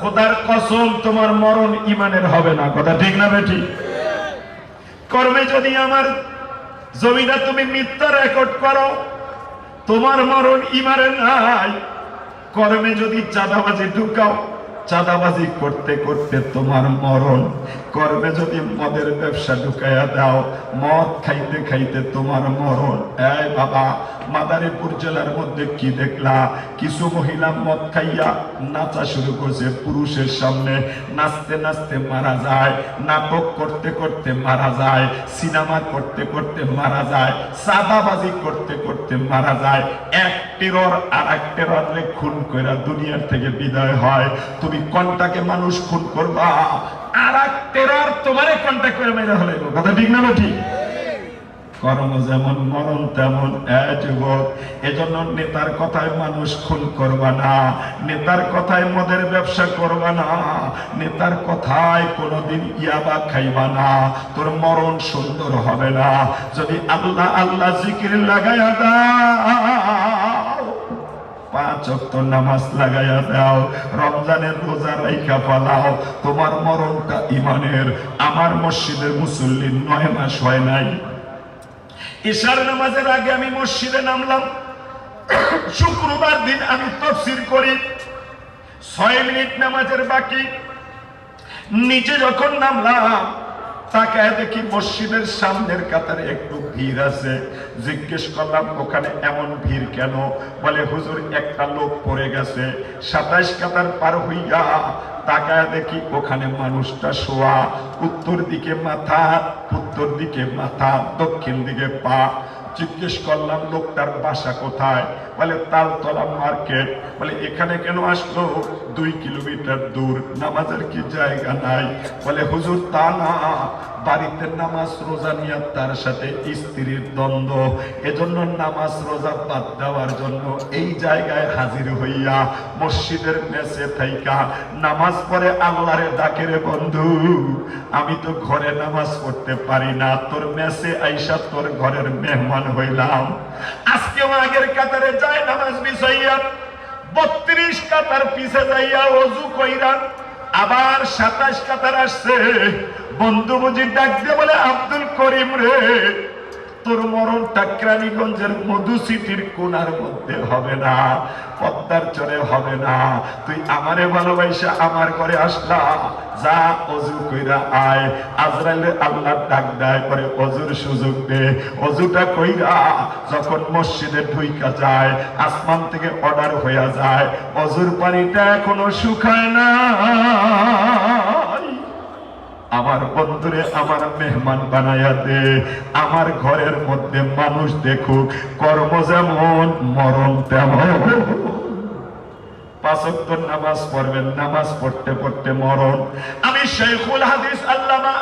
খোদার কসম, তোমার মরণ ইমানের হবে না। কথা ঠিক না বেটি? কর্মে যদি আমার জমিটা তুমি মিথ্যা রেকর্ড করো, তোমার মরণ ইমারে নাই। কর্মে যদি চাঁদাবাজি ঢুকাও, চাঁদাবাজি করতে করতে তোমার মরণ। কর্মে যদি মদের ব্যবসা ঢুকাইয়া দাও, মদ খাইতে খাইতে তোমার মরণ। এই বাবা মাদারীপুর জেলার মধ্যে কি দেখলা? কিছু মহিলা মদ খাইয়া নাচা শুরু করছে পুরুষের সামনে। নাচতে নাচতে মারা যায়, নাটক করতে করতে মারা যায়, সিনেমা করতে করতে মারা যায় সাদাবাজি করতে করতে মারা যায়। এক টেরর আর এক টেররে খুন কইরা দুনিয়ার থেকে বিদায় হয়। তুমি কোনটাকে মানুষ খুন করবা? আর এক টেরর তোমারে কন্টাক্ট করে মেরে হলে কথা ঠিক না ঠিক? কর্ম যেমন মরণ তেমন এজন্য নেতার কথায় মানুষ খুন করবা না। নেতার কথায় মদের ব্যবসা করবা না। নেতার কথায় কোনোদিন ইয়াবা খাইবা না। তোর মরণ সুন্দর হবে না। যদি আল্লাহ আল্লাহ জিকির লাগাইয়া দাও নামাজ লাগাইয়া দাও, রমজানের রোজা রাইখা পালাও তোমার মরণটা ইমানের। আমার মসজিদের মুসল্লির নয় মাস হয় নাই। ঈশার নামাজের আগে আমি মসজিদে নামলাম। শুক্রবার দিন আমি তফসির করি। ছয় মিনিট নামাজের বাকি। নিচে যখন নামলাম তাকায় দেখি মসজিদের সামনের কাতারে একটু ভিড় আছে। জিজ্ঞেস করলাম, ওখানে এমন ভিড় কেন? বলে, হুজুর, একটা লোক পড়ে গেছে। সাতাইশ কাতার পার হইয়া তাকায় দেখি ওখানে মানুষটা শোয়া। উত্তর দিকে মাথা, উত্তর দিকে মাথা, দক্ষিণ দিকে পা। জিজ্ঞেস করলাম, লোকটার বাসা কোথায়? বলে তালতলা মার্কেট। বলে, এখানে কেন আসলো? দুই কিলোমিটার দূর, নামাজের কি জায়গা নাই? বলে, হুজুর, তা না। বাড়িতে নামাজ রোজা নিয়ে তার সাথে স্ত্রীর দ্বন্দ্ব। এজন্য নামাজ রোজা বাদ দেওয়ার জন্য এই জায়গায় হাজির হইয়া মসজিদের মেসে থাইকা। নামাজ পড়ে আল্লাহরে ডাকে রে বন্ধু। আমি তো ঘরে নামাজ পড়তে পারি না। তোর মেসে আইসা তোর ঘরের মেহমান হইলাম। আজকেও আগের কাতারে যায় নামাজ বিষাইয়া বত্রিশ কাতার পিছে যাইয়া অজু কইরা আবার সাতাশ কাতার আসছে। বন্ধু বুঝি ডাক দিয়ে বলে আব্দুল করিম রে। তোর মরণটা কেরানীগঞ্জের মধু সিটির কোনার মধ্যে হবে না, পদ্মার চরে হবে না। তুই আমারে ভালোবাসা, আমার ঘরে আসলা। যা অজু কইরা আয়। আজরাইলে আল্লাহ ডাক দেয় করে অজুর সুযোগ দে। অজুটা কইরা যখন মসজিদে ঢুইকা যায়, আসমান থেকে অর্ডার হইয়া যায়, অজুর পানিটা এখনও শুকায় না। আমার বন্ধুরে, আমার মেহমান বানাইয়া দে আমার ঘরের মধ্যে মানুষ দেখুক, কর্ম যেমন, মরণ তেমন। নামাজ পড়বেন, নামাজ পড়তে পড়তে মরণ। আমি হাদিস আল্লামা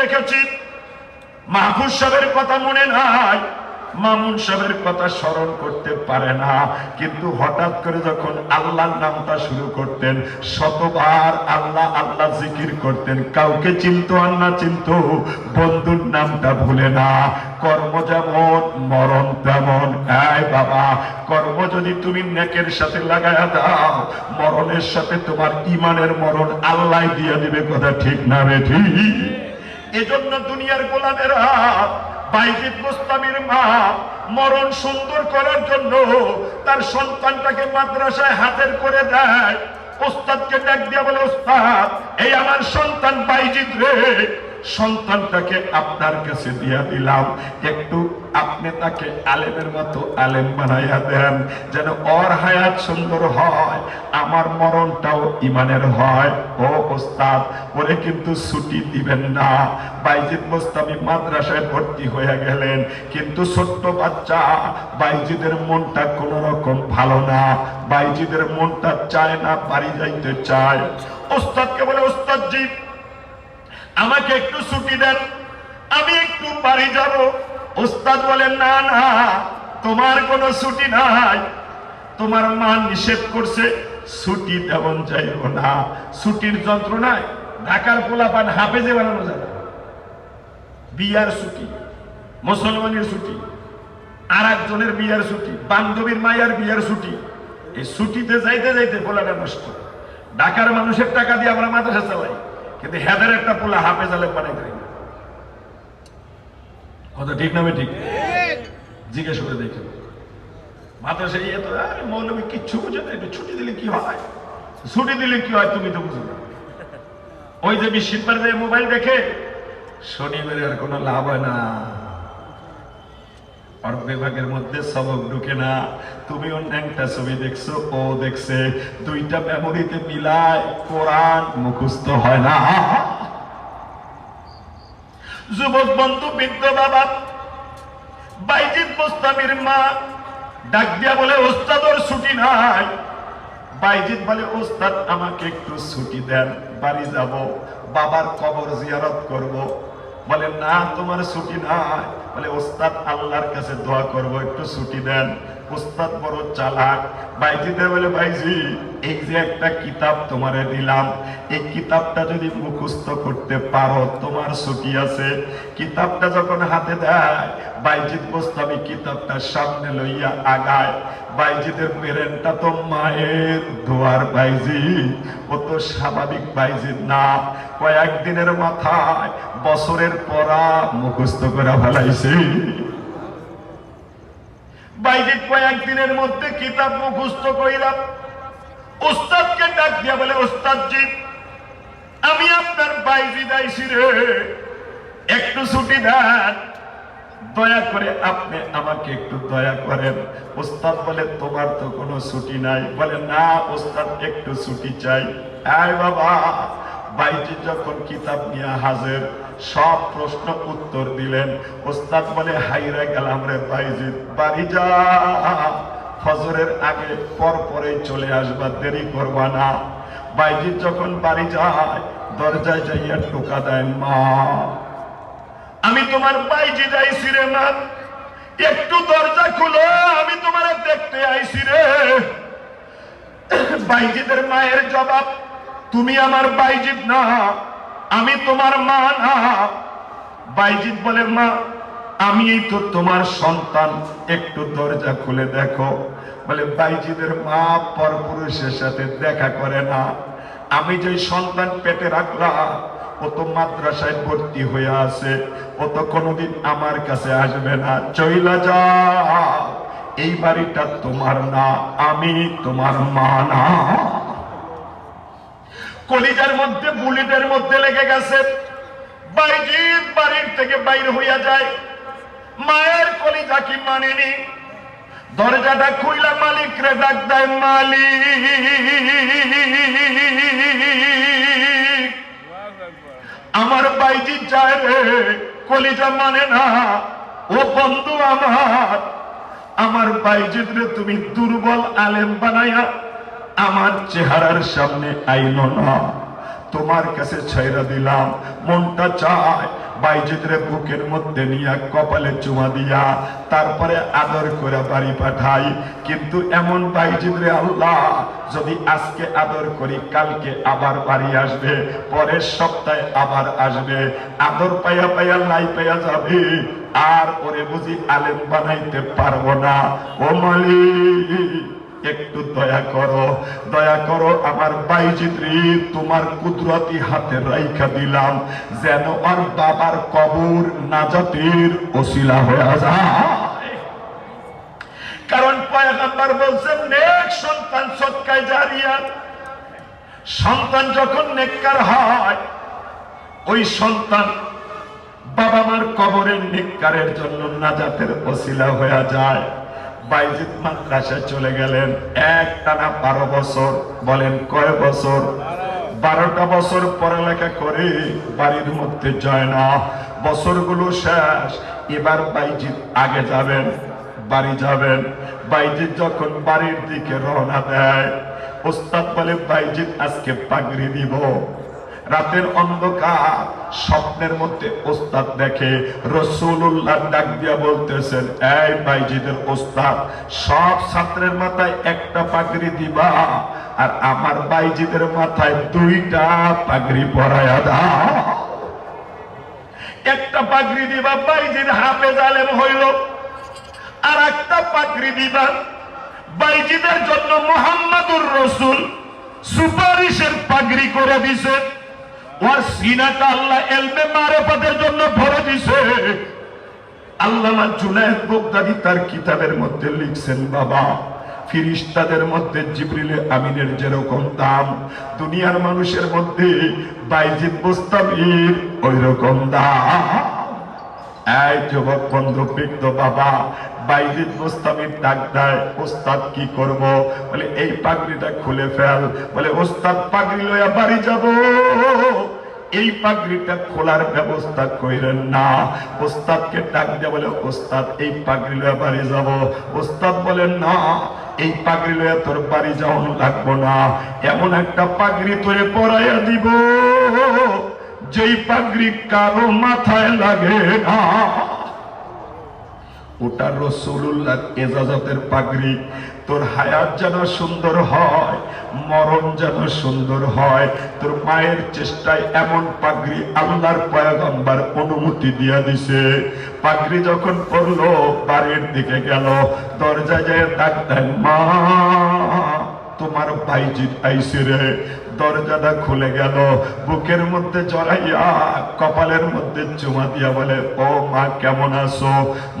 দেখেছি। মাহফুজ কথা মনে নাই। মামুন সাহেবের কথা স্মরণ করতে পারে না। কিন্তু হঠাৎ করে যখন আল্লাহর নামটা শুরু করতেন, শতবার আল্লাহ আল্লাহ জিকির করতেন, কাউকে চিনত আর না চিনত, বন্ধুর নামটা ভুলে না। কর্ম যেমন, মরণ তেমন। আয় বাবা, কর্ম যদি তুমি নেকের সাথে লাগায়া দাও, মরণের সাথে তোমার ইমানের মরণ আল্লাহ দিয়ে দিবে, কথা ঠিক না রে ঠিক? এজন্য দুনিয়ার গোলামেরা বাইজিদ মুস্তামির মা মরণ সুন্দর করার জন্য তার সন্তানটাকে মাদ্রাসায় হাতের করে দেয়। ওস্তাদকে ডাক দিয়া বলে, ওস্তাদ এই আমার সন্তান বাইজিদ রে, সন্তানটাকে আপনার কাছে দিয়া দিলাম। একটু আপনি তাকে আলেমের মতো আলেম বানাইয়া দেন, যেন ওর হায়াত সুন্দর হয়, আমার মরণটাও ইমানের হয়। ও ওস্তাদ, ওরে কিন্তু ছুটি দিবেন না। বাইজিদ মোস্তামি মাদ্রাসায় ভর্তি হয়ে গেলেন, কিন্তু ছোট্ট বাচ্চা, বাইজিদের মনটা কোন রকম ভালো না। বাইজিদের মনটা চায় না, বাড়ি যাইতে চায়। ওস্তাদকে বলে ওস্তাদ জি আমাকে একটু ছুটি দেন, আমি একটু বাড়ি যাব। ওস্তাদ বলেন না না, তোমার কোনো ছুটি নাই। তোমার মা নিষেধ করছে, ছুটি তেমন যাইব না। ছুটির যন্ত্রণায় ঢাকার পোলাপান হাফেজে বানানো যাবে বিয়ার ছুটি, মুসলমানের ছুটি আর একজনের বিয়ার ছুটি, বান্ধবীর মায়ের বিয়ার ছুটি, এই ছুটিতে যাইতে যাইতে পোলাটা নষ্ট। ঢাকার মানুষের টাকা দিয়ে আমরা মাদ্রাসা চালাই। কিন্তু হেদের একটা পোলা হাফে জালে বানাই দেয় কথা ঠিক না বে ঠিক? জিজ্ঞেস করে দেখেন। মাদ্রাসা ইয়ে তো মৌলবী, কিচ্ছু বুঝে না, একটু ছুটি দিলে কি হয়? ছুটি দিলে কি হয় তুমি তো বুঝো না। ওই যে যে মোবাইল দেখে শনিবারে আর কোনো লাভ হয় না। আর বিভাগের মধ্যে সবক ঢুকে না। তুমি অন্য একটা ছবি দেখছ, ও দেখছে। দুইটা মেমোরিতে মিলায় কোরআন মুখস্থ হয় না। যুবক বন্ধু, বৃদ্ধ বাবা, বাইজিৎ মোস্তামির মা, ডাক দিয়া বলে, ওস্তাদর ছুটি নাই। বাইজিৎ বলে, ওস্তাদ, আমাকে একটু ছুটি দেন, বাড়ি যাব, বাবার কবর জিয়ারত করব। বলে না, তোমার ছুটি নাই। বলে, ওস্তাদ আল্লাহর কাছে দোয়া করব, একটু ছুটি দেন। ওস্তাদ বড় চালাক। বাইজিতে বলে বাইজি এই যে একটা কিতাব তোমারে দিলাম। এই কিতাবটা যদি মুখস্থ করতে পারো, তোমার আছে। কিতাবটা যখন হাতে দেয় কিতাবটা সামনে লইয়া আগায়। তো মায়ের দোয়ার বাইজি ও তো স্বাভাবিক না। কয়েকদিনের মাথায় বছরের পড়া মুখস্থ করে ফেলাইছে। বাইজিৎ কয়েকদিনের মধ্যে কিতাব মুখস্থ কইলাম ওস্তাদকে ডাক দিয়া বলে, ওস্তাদজি, আমি আপনার বাইজিদ আইছি রে। একটু ছুটি দেন দয়া করে আপনি আমাকে একটু দয়া করেন। ওস্তাদ বলে, তোমার তো কোনো ছুটি নাই। বলে, না ওস্তাদ, একটু ছুটি চাই। আয় বাবা! বাইজি যখন কিতাব নিয়ে হাজির, সব প্রশ্ন উত্তর দিলেন। ওস্তাদ বলে হাইরা গেলাম রে বাইজি, বাড়ি যা। ফজরের আগে পর পরেই চলে আসবা, দেরি করবা না। বাইজি যখন বাড়ি যায়, দরজায় যাইয়া টোকা দেয় মা, আমি তোমার বাইজি যাইছি রে, মা। একটু দরজা খুলো, আমি তোমার দেখতে আইছি রে। বাইজিদের মায়ের জবাব, তুমি আমার বাইজিদ না, আমি তোমার মা না। বাইজিদ বলে, মা আমি তো তোমার সন্তান। একটু দরজা খুলে দেখো। বলে, বাইজিদের মা পরপুরুষের সাথে দেখা করে না। আমি যে সন্তান পেটে রাখলাম, ও তো মাদ্রাসায় ভর্তি হয়ে আছে। ও তো কোনোদিন আমার কাছে আসবে না। চইলা যা এই বাড়িটা তোমার না, আমি তোমার মা না। কলিজার মধ্যে, বুলেটের মধ্যে লেগে গেছে। বাইজিৎ বাড়ির থেকে বাইর হইয়া যায়। মায়ের কলিজা কি মানেনি? দরজাটা খুইলা মালিক রে ডাক দেয় মালিক। আমার বাইজি যায় রে, কলিজা মানে না। ও বন্ধু আমার আমার বাইজিদ রে তুমি দুর্বল আলেম বানাইয়া আমার চেহারার সামনে আইনো না। তোমার কাছে ছাইরা দিলাম। মনটা চায় বাইজিদরে বুকের মধ্যে নিয়া কপালে চুমা দিয়া, তারপরে আদর করে বাড়ি পাঠাই। কিন্তু এমন বাইজিদরে আল্লাহ, যদি আজকে আদর করি, কালকে আবার বাড়ি আসবে, পরের সপ্তাহে আবার আসবে। আদর পাইয়া পাইয়া লাই পাইয়া যাবে, আর ওরে বুঝি আলেম বানাইতে পারব না। ও মালিক! একটু দয়া করো দয়া করো আমার বাইজিত্রী তোমার কুদরতি হাতে রাইখা দিলাম, যেন আর বাবার কবর নাজাতের ওসিলা হয়ে যায়। কারণ পয়গাম্বার বলছেন, নেক সন্তান সৎকায় জারিয়া। সন্তান যখন নেককার হয়, ওই সন্তান বাবা মার কবরের নিকারের জন্য নাজাতের ওসিলা হয়ে যায়। বাইজিৎ মাদ্রাসায় চলে গেলেন। এক টানা বারো বছর, বলেন কয় বছর? বারোটা বছর পড়ালেখা করে বাড়ির মধ্যে যায় না। বছরগুলো শেষ, এবার বাইজিৎ আগে যাবেন, বাড়ি যাবেন। বাইজিৎ যখন বাড়ির দিকে রওনা দেয়, ওস্তাদ বলে, বাইজিৎ, আজকে পাগড়ি দিব। রাতের অন্ধকার, স্বপ্নের মধ্যে ওস্তাদ দেখে রসুল্লাহ ডাক দিয়া বলতেছেন, এই বাইজিদের ওস্তাদ, সব ছাত্রের মাথায় একটা পাগড়ি দিবা আর আমার বাইজিদের মাথায় দুইটা পাগড়ি পরায়া দাও। একটা পাগড়ি দিবা বাইজির হাফে জালেম হইল আর একটা পাগড়ি দিবা বাইজিদের জন্য মহা রসুল সুপারিশের পাগড়ি করে দিছে। ওর সিনাটা আল্লাহ মারেফাতের জন্য ভরে দিছে। আল্লামা বগদাদি তার কিতাবের মধ্যে লিখছেন, বাবা, ফিরিস্তাদের মধ্যে জিবরিলে আমিনের যেরকম দাম, দুনিয়ার মানুষের মধ্যে বাইজিদ মুস্তামির ওই রকম দাম। এই যুবক বন্ধু, বৃদ্ধ বাবা বাইজিদ মুস্তামির ডাক দেয়, ওস্তাদ কি করব? বলে, এই পাগড়িটা খুলে ফেল। বলে, ওস্তাদ, পাগড়ি লইয়া বাড়ি যাব। এই পাগড়িটা খোলার ব্যবস্থা কইরেন না। ওস্তাদকে ডাক দিয়ে বলে, ওস্তাদ, এই পাগড়ি লইয়া বাড়ি যাব। ওস্তাদ বলেন না, এই পাগড়ি লইয়া তোর বাড়ি যাওয়ানো লাগবো না। এমন একটা পাগড়ি তোরে পরাইয়া দিব, যেই পাগড়ি কারও মাথায় লাগে না। ওটা রসুল্লাহ এজাজতের পাগড়ি, তোর হায়াত যেন সুন্দর হয়, মরণ যেন সুন্দর হয়, তোর মায়ের চেষ্টায় এমন পাগড়ি আল্লাহর পয়গম্বর অনুমতি দিয়া দিছে। পাগড়ি যখন পড়ল, বাড়ির দিকে গেল দরজা যায় ডাক মা, তোমার ভাইজিৎ আইসে রে দরজাটা খুলে গেল। বুকের মধ্যে জড়াইয়া, কপালের মধ্যে চুমা দিয়া বলে, ও মা, কেমন আছো?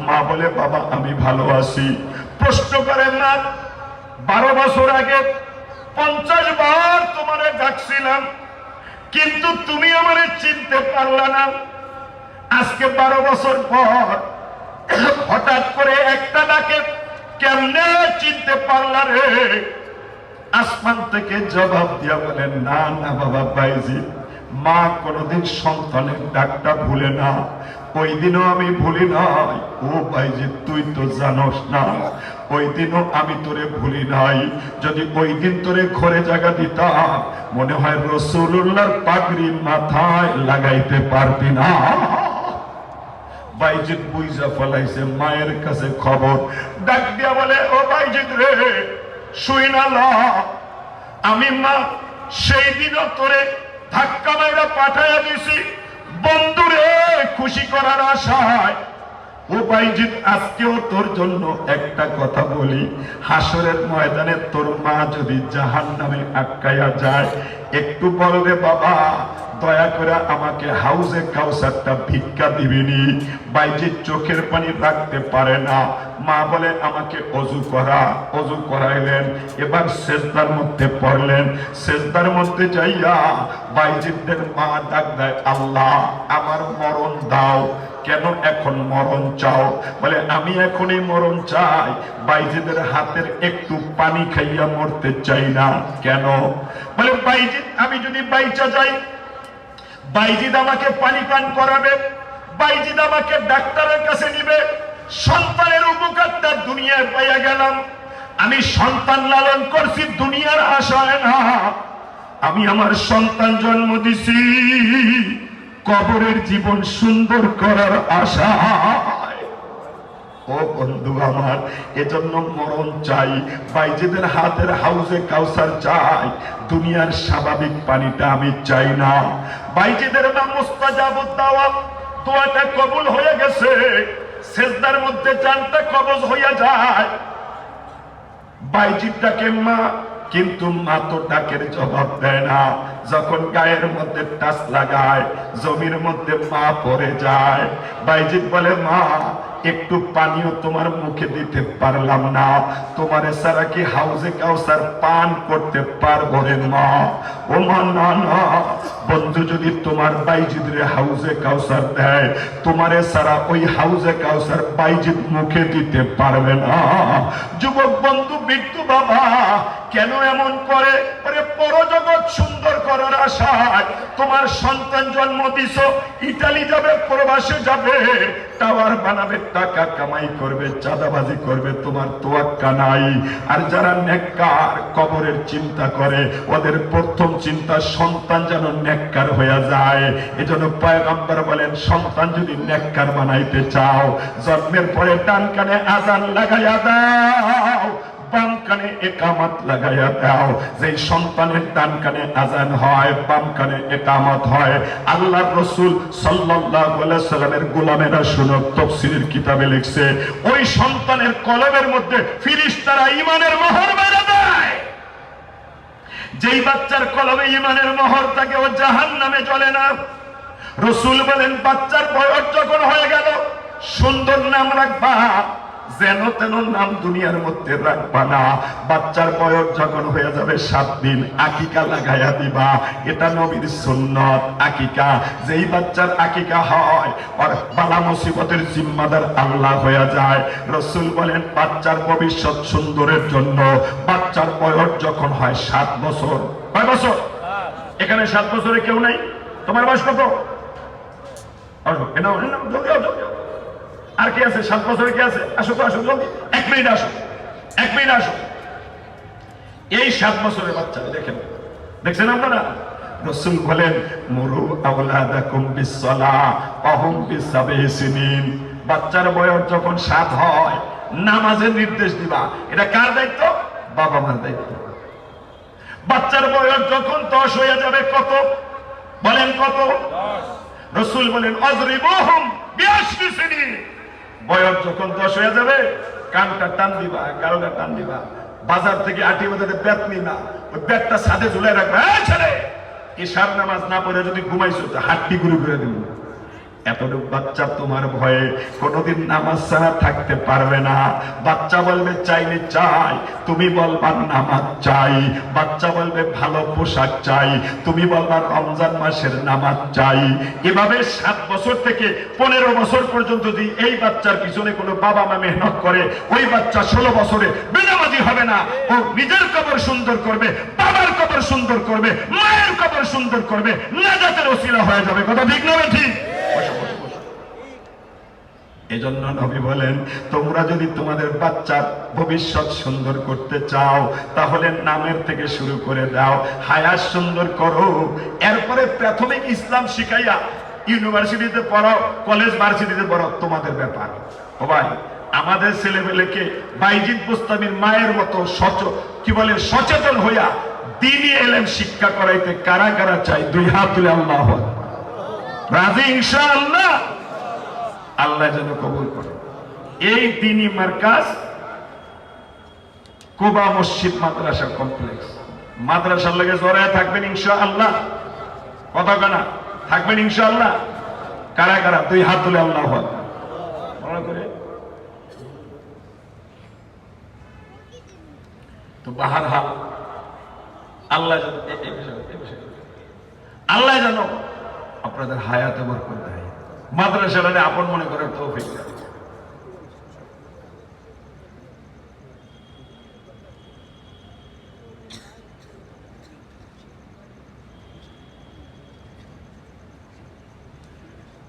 মা বলে, বাবা, আমি ভালো আছি। প্রশ্ন করেন না বারো বছর আগে পঞ্চাশ বার তোমারে ডাকছিলাম, কিন্তু তুমি আমারে চিনতে পারলা না। আজকে বারো বছর পর হঠাৎ করে একটা ডাকে, কেমনে চিনতে পারলা রে? আসমান থেকে জবাব দিয়া বলেন, না না, বাবা বাইজি মা কোনোদিন সন্তানের ডাকটা ভুলে না। ওই দিনও আমি ভুলি নাই। ও বাইজি তুই তো জানোস না। ওই দিনও আমি তোরে ভুলি নাই। যদি ওই দিন তোরে ঘরে জায়গা দিতাম, মনে হয় রসুল্লাহর পাগড়ি মাথায় লাগাইতে পারতি না। বাইজিৎ বুইজা ফলাইছে, মায়ের কাছে খবর। ডাক দিয়া বলে, ও বাইজিৎ রে শুই। আমি মা, সেই দিনও তোরে ধাক্কা মাইরা পাঠাইয়া দিছি। বন্ধুরে, খুশি করার আশায় বাইজিৎ, আজকেও তোর জন্য একটা কথা বলি। হাসরের ময়দানে তোর মা যদি জাহান নামে আটকাইয়া যায়, একটু বলবে, বাবা দয়া করে আমাকে হাউসে কাউসারটা ভিক্ষা দিবিনি। বাইজিৎ চোখের পানি রাখতে পারে না। মা বলে, আমাকে অজু করা। অজু করাইলেন। এবার সেজদার মধ্যে পড়লেন। সেজদার মধ্যে যাইয়া বাইজিদের মা ডাক দেয়, আল্লাহ, আমার মরণ দাও। কেন এখন মরণ চাও? বলে, আমি এখনই মরণ চাই। বাইজিদের হাতের একটু পানি খাইয়া মরতে চাই না। কেন? বলে, বাইজিদ, আমি যদি বাইচা যাই বাইজিদ আমাকে পানি পান করাবে, বাইজিদ আমাকে ডাক্তারের কাছে নিবে। সন্তানের উপকারটা দুনিয়ায় পাইয়া গেলাম। আমি সন্তান লালন করছি দুনিয়ার আশায় না। আমি আমার সন্তান জন্ম দিছি কবরের জীবন সুন্দর করার আশায়। ও বন্ধু আমার, এজন্য মরণ চাই, বাইজিদের হাতের হাউসে কাউসার চাই। দুনিয়ার স্বাভাবিক পানিটা আমি চাই না। বাইজিদের নাম মুস্তাজাবুদ দাওয়া দোয়াটা কবুল হয়ে গেছে। সেজদার মধ্যে জানটা কবজ হইয়া যায়। বাইজিদটাকে মা, কিন্তু মা তো ডাকের জবাব দেয় না। যখন গায়ের মধ্যে টাচ লাগায়, জমির মধ্যে মা পড়ে যায়। বাইজিদ বলে, মা একটু পানিও তোমার মুখে দিতে পারলাম না। তোমার সারা কি হাউজে কাউসার পান করতে পারব রে মা? ও মা, না না। বন্ধু, যদি তোমার বাইজিদের হাউজে কাউসার দেয়, তোমারে সারা ওই হাউজে কাউসার বাইজিদ মুখে দিতে পারবে না। যুবক বন্ধু বিট্টু বাবা, কেন এমন করে? পরজগৎ সুন্দর করার আশায় তোমার সন্তান জন্ম দিছ ইটালি যাবে, প্রবাসে যাবে, টাওয়ার বানাবে টাকা কামাই করবে, চাঁদাবাজি করবে, তোমার তোয়াক্কা নাই। আর যারা নেককার, কবরের চিন্তা করে, ওদের প্রথম চিন্তা সন্তান যেন নেককার হয়ে যায়। এজন্য পয়গম্বর বলেন, সন্তান যদি নেককার বানাইতে চাও, জন্মের পরে টান কানে আজান লাগাইয়া দাও। বাম কানে একামত লাগাইয়া দাও। যে সন্তানের ডান কানে আজান হয়, বাম কানে একামত হয়। আল্লাহ রসুল সাল্লামের গোলামেরা শুনো তফসিরের কিতাবে লিখছে, ওই সন্তানের কলমের মধ্যে ফিরিস্তারা ইমানের মোহর মেরে দেয়। যেই বাচ্চার কলমে ইমানের মোহর থাকে, ও জাহান নামে চলে না। রসুল বলেন, বাচ্চার বয়স যখন হয়ে গেল, সুন্দর নাম রাখবা। যেন তেন নাম দুনিয়ার মধ্যে রাখবা না। বাচ্চার বয়স যখন হয়ে যাবে সাত দিন আকিকা লাগাইয়া দিবা। এটা নবীর সুন্নত আকিকা। যেই বাচ্চার আকিকা হয় আর বালা মুসিবতের জিম্মাদার আল্লাহ হয়ে যায়। রসুল বলেন বাচ্চার ভবিষ্যৎ সুন্দরের জন্য। বাচ্চার বয়স যখন হয় সাত বছর। কয় বছর? এখানে সাত বছরে কেউ নাই? তোমার বয়স কত? আসো এ নাও, এ জলদি। আর কে আছে? সাত বছরে কে আছে? আসো তো আসো জলদি এক মিনিট আসো এক মিনিট আসো এই সাত বছরের বাচ্চা দেখেন। দেখছেন আপনারা? রসুল বলেন মুরু আওলাদাকুম বিসসালা অহম বিসাবিহি সিনিন বাচ্চার বয়স যখন সাত হয় নামাজের নির্দেশ দিবা। এটা কার দায়িত্ব? বাবা মার দায়িত্ব। বাচ্চার বয়স যখন দশ হয়ে যাবে কত? বলেন কত? রসুল বলেন অজরিবহম বিয়াশরি সিনি বয়স যখন দশ হয়ে যাবে, কানটা টান দিবা, গালটা টান দিবা। বাজার থেকে আটি বাজারে ব্যাট নিবা। ওই ব্যাটটা সাথে ঝুলে রাখবে। কি ঈশার নামাজ না পড়ে যদি ঘুমাইছো, তো হাটটি গুরু করে দিল এতটুকু বাচ্চা তোমার ভয়ে কোনোদিন নামাজ ছাড়া থাকতে পারবে না। বাচ্চা বলবে চাইলে চাই। তুমি বলবা নামাজ চাই। বাচ্চা বলবে, ভালো পোশাক চাই। তুমি বলবা রমজান মাসের নামাজ চাই। এভাবে সাত বছর থেকে পনেরো বছর পর্যন্ত যদি এই বাচ্চার পিছনে কোনো বাবা মা মেহনত করে, ওই বাচ্চা ষোলো বছরে বেনামাজি হবে না। ও নিজের কবর সুন্দর করবে, বাবার কবর সুন্দর করবে, মায়ের কবর সুন্দর করবে, নাজাতের হয়ে যাবে। কথা ঠিক না ঠিক। এজন্য নবী বলেন, তোমরা যদি তোমাদের বাচ্চার ভবিষ্যৎ সুন্দর করতে চাও, তাহলে নামের থেকে শুরু করে দাও। হায়াত সুন্দর করো। এরপরে প্রাথমিক ইসলাম শিখাইয়া ইউনিভার্সিটিতে পড়ো কলেজ ভার্সিটিতে পড়ো তোমাদের ব্যাপার। ভাই, আমাদের ছেলেমেয়েকে বাইজিদ মুস্তামির মায়ের মতো সচ, কি বলে, সচেতন হইয়া দিনই এলেন শিক্ষা করাইতে কারা কারা চাই দুই হাত তুলে আল্লাহ রাজি ইনশাআল্লাহ? আল্লাহ যেন কবুল করে। এই দিনই মার্কাজ কোবা মসজিদ মাদ্রাসা কমপ্লেক্স। মাদ্রাসার লাগে জড়ায় থাকবেন ইনশাআল্লাহ। কথা কানা থাকবেন ইনশাআল্লাহ। কারা কারা? দুই হাত তুলে আল্লাহ করে? তো বাহার হাল আল্লাহ যেন- আল্লাহ জানো আপনাদের হায়াতে বরকত দেয়। মাদ্রাসাটাকে আপন মনে করার তৌফিক।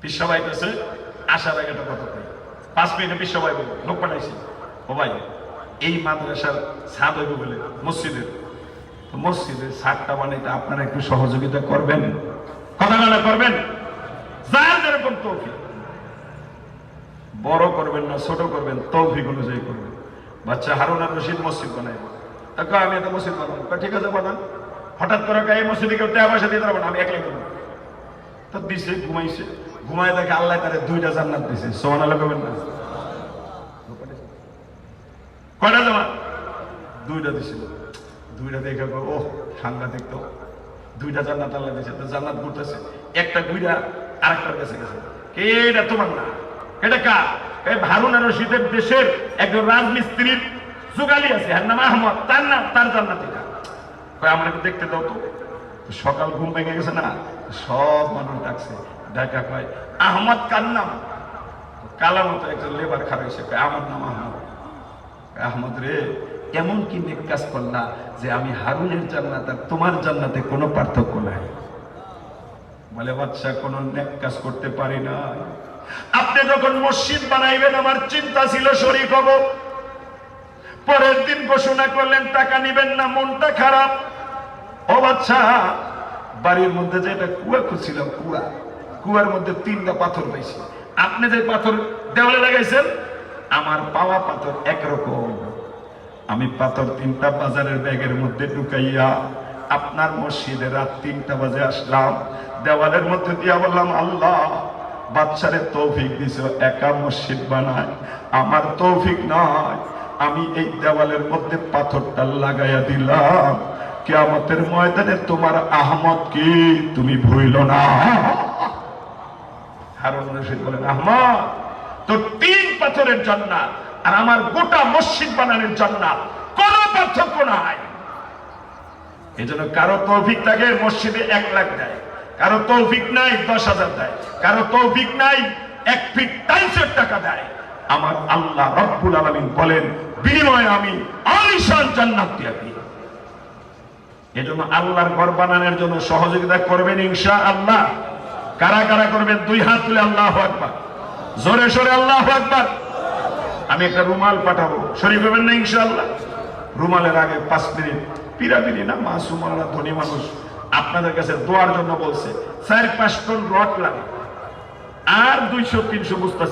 পিসাবাই কাছে আসার আগে একটা কথা কই। পাঁচ মিনিটে পিসাবাই বলব লোক পাঠাইছি। ও ভাই, এই মাদ্রাসার ছাদ হইব বলে মসজিদের। মসজিদের ছাদটা বানাইতে আপনারা একটু সহযোগিতা করবেন? কথা বলা করবেন? যার যেরকম তৌফিক। বড় করবেন না, ছোট করবেন, তৌফিক অনুযায়ী করবেন। বাচ্চা হারুন আর রশিদ মসজিদ বানাইবো তাকে আমি একটা মসজিদ বানাবো? ঠিক আছে, বানান। হঠাৎ করে এই মসজিদে কেউ টাকা পয়সা দিতে পারব না আমি একলাই করব। দিছে, ঘুমাইছে। ঘুমায় আল্লাহ তারে দুইটা জান্নাত দিছে। করবেন না? কয়টা দুইটা দিছিল দুইটা দেখে ও সাংঘাতিক তো। দুইটা জান্নাত আল্লাহ তো জান্নাত ঘুরতেছে। একটা গুইরা আরেকটার কাছে গেছে। কে এটা তোমার না? এটা কার? এই হারুন আর রশিদের দেশের একজন রাজমিস্ত্রির জোগালি আছে, এর নাম আহমদ। তার নাম তার জান্নাত কয়, আমার একটু দেখতে দাও তো। সকাল ঘুম ভেঙে গেছে না? সব মানুষ ডাকছে। ডাকা কয়, আহমদ কার নাম? কালা মতো একজন লেবার খারাইছে কয়, আমার নাম আহমদ। আহমদ রে, এমন কি নেক কাজ করলা যে আমি হারুনের জান্নাত আর তোমার জান্নাতে কোনো পার্থক্য নাই। বলে বাচ্চা কোনো নেক কাজ করতে পারি না। আপনি যখন মসজিদ বানাইবেন, আমার চিন্তা ছিল শরীর হব। পরের দিন ঘোষণা করলেন, টাকা নিবেন না, মনটা খারাপ। ও বাচ্চা বাড়ির মধ্যে যে একটা কুয়া খুঁজছিলাম, কুয়া। কুয়ার মধ্যে তিনটা পাথর পাইছি। আপনি যে পাথর দেওয়ালে লাগাইছেন, আমার পাওয়া পাথর একরকম। আমি পাথর তিনটা বাজারের ব্যাগের মধ্যে ঢুকাইয়া আপনার মসজিদে রাত তিনটা বাজে আসলাম। দেওয়ালের মধ্যে দিয়া বললাম, আল্লাহ বাচ্চারে তৌফিক দিছ, একা মসজিদ বানায়। আমার তৌফিক নয় আমি এই দেওয়ালের মধ্যে পাথরটা লাগাইয়া দিলাম। কেয়ামতের ময়দানে তোমার আহমদ কি? তুমি ভুইল না। হারুন রশিদ বলেন, আহমদ তো তিন পাথরের জান্নাত আর আমার গোটা মসজিদ বানানোর জান্নাত। কোনো পার্থক্য নাই। এই জন্য কারও তৌফিক থাকে, মসজিদে এক লাখ দেয়। কারও তৌফিক নাই, দশ হাজার দেয়। কারও তৌফিক নাই, এক ফিট টাইলসের টাকা দেয়। আমার আল্লাহ রব্বুল আলমিন বলেন, বিনিময়ে আমি আলিশান জান্নাত দিয়ে দিই। এজন্য আল্লাহর ঘর বানানোর জন্য সহযোগিতা করবেন ইনশা আল্লাহ কারা কারা করবেন? দুই হাত তুলে আল্লাহ আকবার। জোরে সোরে আল্লাহ আকবার। আমি একটা রুমাল পাঠাবো। শরীফ হবেন না ইনশাআল্লাহ? রুমালের আগে পাঁচ মিনিট। পিরাপিরি না মাসুমাল্লাহ ধনী মানুষ। আপনাদের কাছে দোয়ার জন্য বলছে, চার পাঁচ টন রড লাগে। আর দুইশো, তিনশো বস্তা